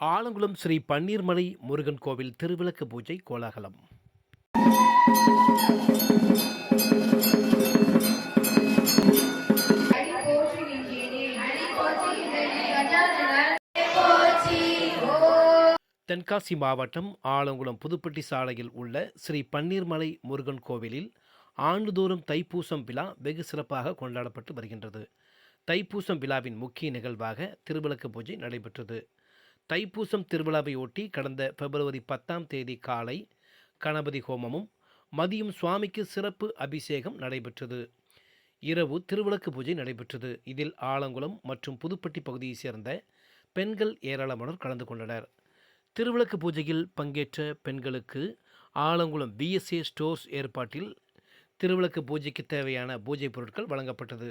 ஆலங்குளம் ஸ்ரீ பன்னீர்மலை முருகன் கோவில் திருவிளக்கு பூஜை கோலாகலம். தென்காசி மாவட்டம் ஆலங்குளம் புதுப்பட்டி சாலையில் உள்ள ஸ்ரீ பன்னீர்மலை முருகன் கோவிலில் ஆண்டுதோறும் தைப்பூசம் விழா வெகு சிறப்பாக கொண்டாடப்பட்டு வருகின்றது. தைப்பூசம் விழாவின் முக்கிய நிகழ்வாக திருவிளக்கு பூஜை நடைபெற்றது. தைப்பூசம் திருவிழாவை ஒட்டி கடந்த பிப்ரவரி பத்தாம் தேதி காலை கணபதி ஹோமமும் மதியம் சுவாமிக்கு சிறப்பு அபிஷேகம் நடைபெற்றது. இரவு திருவிளக்கு பூஜை நடைபெற்றது. இதில் ஆலங்குளம் மற்றும் புதுப்பட்டி பகுதியைச் சேர்ந்த பெண்கள் ஏராளமானோர் கலந்து கொண்டனர். திருவிளக்கு பூஜையில் பங்கேற்ற பெண்களுக்கு ஆலங்குளம் பிஎஸ்ஏ ஸ்டோர்ஸ் ஏற்பாட்டில் திருவிளக்கு பூஜைக்கு தேவையான பூஜை பொருட்கள் வழங்கப்பட்டது.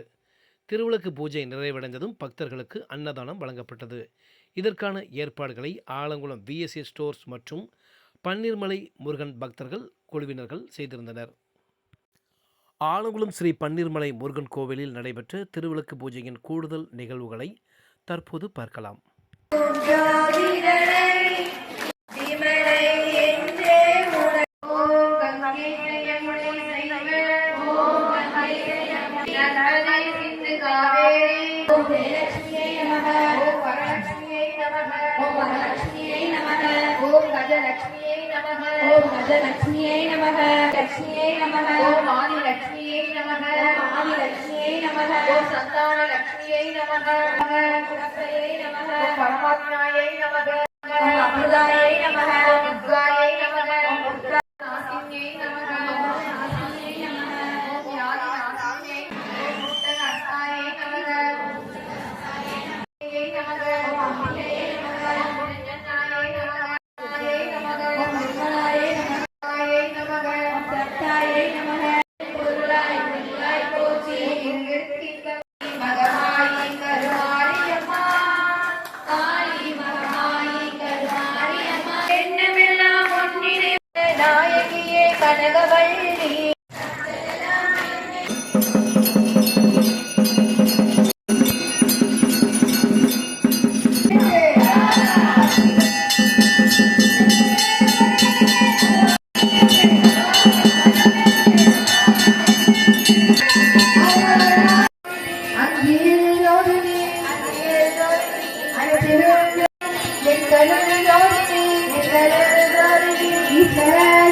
திருவிளக்கு பூஜை நிறைவடைந்ததும் பக்தர்களுக்கு அன்னதானம் வழங்கப்பட்டது இதற்கான ஏற்பாடுகளை ஆலங்குளம் பிஎஸ்ஏ ஸ்டோர்ஸ் மற்றும் பன்னீர்மலை முருகன் பக்தர்கள் குழுவினர்கள் செய்திருந்தனர் ஆலங்குளம் ஸ்ரீ பன்னீர்மலை முருகன் கோவிலில் நடைபெற்ற திருவிளக்கு பூஜையின் கூடுதல் நிகழ்வுகளை தற்போது பார்க்கலாம் Yeah, காவேரி ஓம் ஜெயலட்சுமியை நமக ஓம் வரலட்சுமியை நமக. ஓம் வரலட்சுமியை நமக. ஓம் கஜலட்சுமியை நமக. ஓம் கஜலட்சுமியை நமக. லட்சுமியை நமக. ஓம் ஆதிலட்சுமியை நமக. ஓம் ஆதிலட்சுமியை நமக. ஓம் சந்தான லட்சுமியை நமக குலப்பையை நமக. பரமாத்மாயை நமக. நாயகியே கனகவள்ளி Thank you. Please,